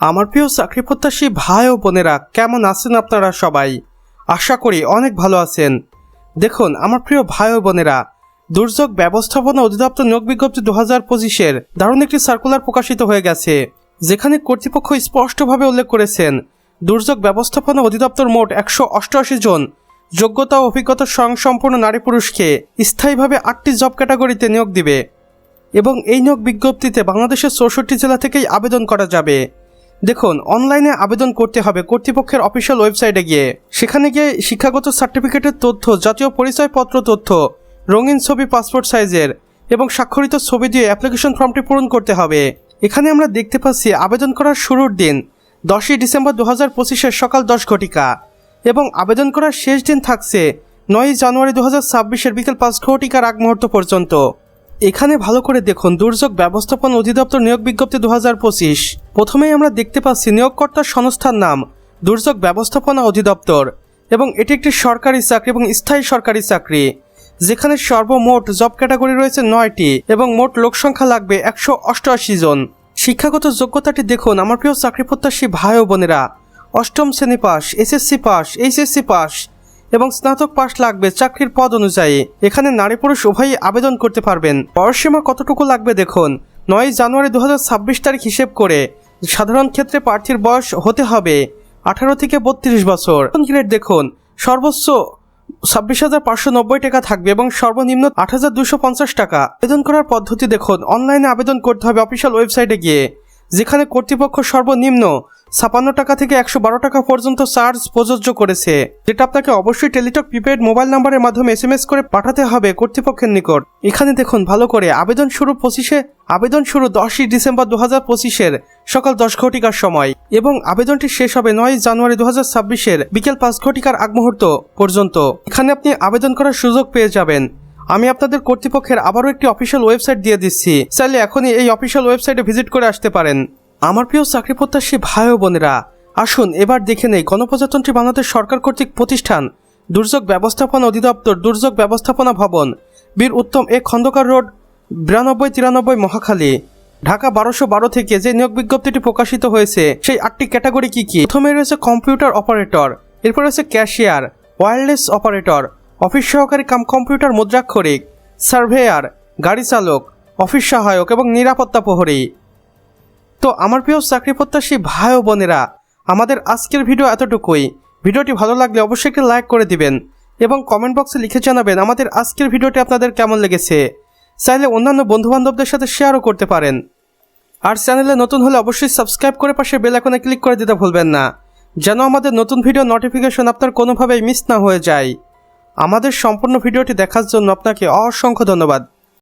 আমার প্রিয় চাকরি প্রত্যাশী ভাই ও বোনেরা, কেমন আছেন আপনারা সবাই? আশা করি অনেক ভালো আছেন। দেখুন, আমার প্রিয় ভাই ও বোনেরা, দুর্যোগ ব্যবস্থাপনা অধিদপ্তর নিয়োগ বিজ্ঞপ্তি দু হাজার পঁচিশের দারুণ একটি সার্কুলার প্রকাশিত হয়ে গেছে, যেখানে কর্তৃপক্ষ স্পষ্টভাবে উল্লেখ করেছেন, দুর্যোগ ব্যবস্থাপনা অধিদপ্তর মোট একশো অষ্টআশি জন, যোগ্যতা ও অভিজ্ঞতা স্বয়ংসম্পূর্ণ নারী পুরুষকে স্থায়ীভাবে আটটি জব ক্যাটাগরিতে নিয়োগ দিবে এবং এই নিয়োগ বিজ্ঞপ্তিতে বাংলাদেশের চৌষট্টি জেলা থেকেই আবেদন করা যাবে। দেখুন অনলাইনে আবেদন করতে হবে কর্তৃপক্ষের অফিসিয়াল ওয়েবসাইটে গিয়ে। সেখানে গিয়ে শিক্ষাগত সার্টিফিকেটের তথ্য, জাতীয় পরিচয়পত্র তথ্য, রঙিন ছবি পাসপোর্ট সাইজের এবং স্বাক্ষরিত ছবি দিয়ে অ্যাপ্লিকেশন ফর্মটি পূরণ করতে হবে। এখানে আমরা দেখতে পাচ্ছি, আবেদন করার শুরুর দিন, দশই ডিসেম্বর দু হাজার পঁচিশের সকাল দশ ঘটিকা এবং আবেদন করার শেষ দিন থাকছে নয়ই জানুয়ারি দু হাজার ছাব্বিশের বিকেল পাঁচ ঘটিকার আগ মুহূর্ত পর্যন্ত। এখানে ভালো করে দেখুন, দুর্যোগ ব্যবস্থাপনা অধিদপ্তর নিয়োগ বিজ্ঞপ্তি দু হাজার পঁচিশ। প্রথমেই আমরা দেখতে পাচ্ছি নিয়োগকর্তার সংস্থার নাম, দুর্যোগ ব্যবস্থাপনা অধিদপ্তর, এবং এটি একটি সরকারি চাকরি এবং স্থায়ী সরকারি চাকরি, যেখানে সর্বমোট জব ক্যাটাগরি রয়েছে নয়টি এবং মোট লোক সংখ্যা লাগবে একশো অষ্টআশি জন। শিক্ষাগত যোগ্যতাটি দেখুন, আমার প্রিয় চাকরি প্রত্যাশী ভাই ও বোনেরা, অষ্টম শ্রেণি pass SSC pass HSC pass, এবং স্নাতক পাস লাগবে চাকরির পদ অনুযায়ী। এখানে নারী পুরুষ উভয়ই আবেদন করতে পারবেন। বয়সসীমা কতটুকু লাগবে দেখুন নয় জানুয়ারি দু হাজার ছাব্বিশ তারিখ হিসেব করে সাধারণ ক্ষেত্রে প্রার্থীর বয়স হতে হবে আঠারো থেকে বত্রিশ বছর। গ্রেড দেখুন, সর্বোচ্চ ছাব্বিশ হাজার পাঁচশো নব্বই টাকা থাকবে এবং সর্বনিম্ন আট হাজার দুশো পঞ্চাশ টাকা। আবেদন করার পদ্ধতি দেখুন, অনলাইনে আবেদন করতে হবে অফিসিয়াল ওয়েবসাইটে গিয়ে, যেখানে কর্তৃপক্ষ সর্বনিম্ন ছাপান্ন টাকা থেকে একশো বারো টাকা পর্যন্ত চার্জ প্রযোজ্য করেছে। যেটা আপনাকে অবশ্যই টেলিটক প্রিপেড মোবাইল নাম্বারের মাধ্যমে এস এম এস করে পাঠাতে হবে কর্তৃপক্ষের নিকট। এখানে দেখুন, ভালো করে, আবেদন শুরু পঁচিশে, আবেদন শুরু দশই ডিসেম্বর দু হাজার পঁচিশের। সকাল দশ ঘটিকার সময়। এবং আবেদনটি শেষ হবে নয় জানুয়ারি দু হাজার ছাব্বিশের বিকেল পাঁচ ঘটিকার আগ মুহূর্ত পর্যন্ত। এখানে আপনি আবেদন করার সুযোগ পেয়ে যাবেন। আমি আপনাদের কর্তৃপক্ষের আবারও একটি অফিসিয়াল ওয়েবসাইট দিয়ে দিচ্ছি। চাইলে এখনই এই অফিসিয়াল ওয়েবসাইটে ভিজিট করে আসতে পারেন। আমার প্রিয় চাকরি প্রত্যাশী ভাই ও বোনেরা, আসুন এবার দেখে নেই গণপ্রজাতন্ত্রী বাংলাদেশ সরকার কর্তৃক প্রতিষ্ঠান দুর্যোগ ব্যবস্থাপনা অধিদপ্তর দুর্যোগ ব্যবস্থাপনা ভবন, বীর উত্তম এ খন্দকার রোড, বিরানব্বই তিরানব্বই মহাখালী। ঢাকা বারোশো বারো থেকে যে নিয়োগ বিজ্ঞপ্তিটি প্রকাশিত হয়েছে, সেই আটটি ক্যাটাগরি কি কি? প্রথমে রয়েছে কম্পিউটার অপারেটর, এরপর রয়েছে ক্যাশিয়ার ওয়্যারলেস অপারেটর, অফিস সহকারী কাম কম্পিউটার মুদ্রাক্ষরিক, সার্ভেয়ার, গাড়ি চালক, অফিস সহায়ক এবং নিরাপত্তা প্রহরী। তো আমার প্রিয় চাকরি প্রত্যাশী ভাই ও বোনেরা, আমাদের আজকের ভিডিও এতটুকুই। ভিডিওটি ভালো লাগলে অবশ্যই একটি লাইক করে দিবেন এবং কমেন্ট বক্সে লিখে জানাবেন আমাদের আজকের ভিডিওটি আপনাদের কেমন লেগেছে। চাইলে অন্যান্য বন্ধুবান্ধবদের সাথে শেয়ারও করতে পারেন। আর চ্যানেলে নতুন হলে অবশ্যই সাবস্ক্রাইব করে পাশে বেলাকনে ক্লিক করে দিতে ভুলবেন না, যেন আমাদের নতুন ভিডিও নোটিফিকেশন আপনার কোনোভাবেই মিস না হয়ে যায়। আমাদের সম্পূর্ণ ভিডিওটি দেখার জন্য আপনাকে অসংখ্য ধন্যবাদ।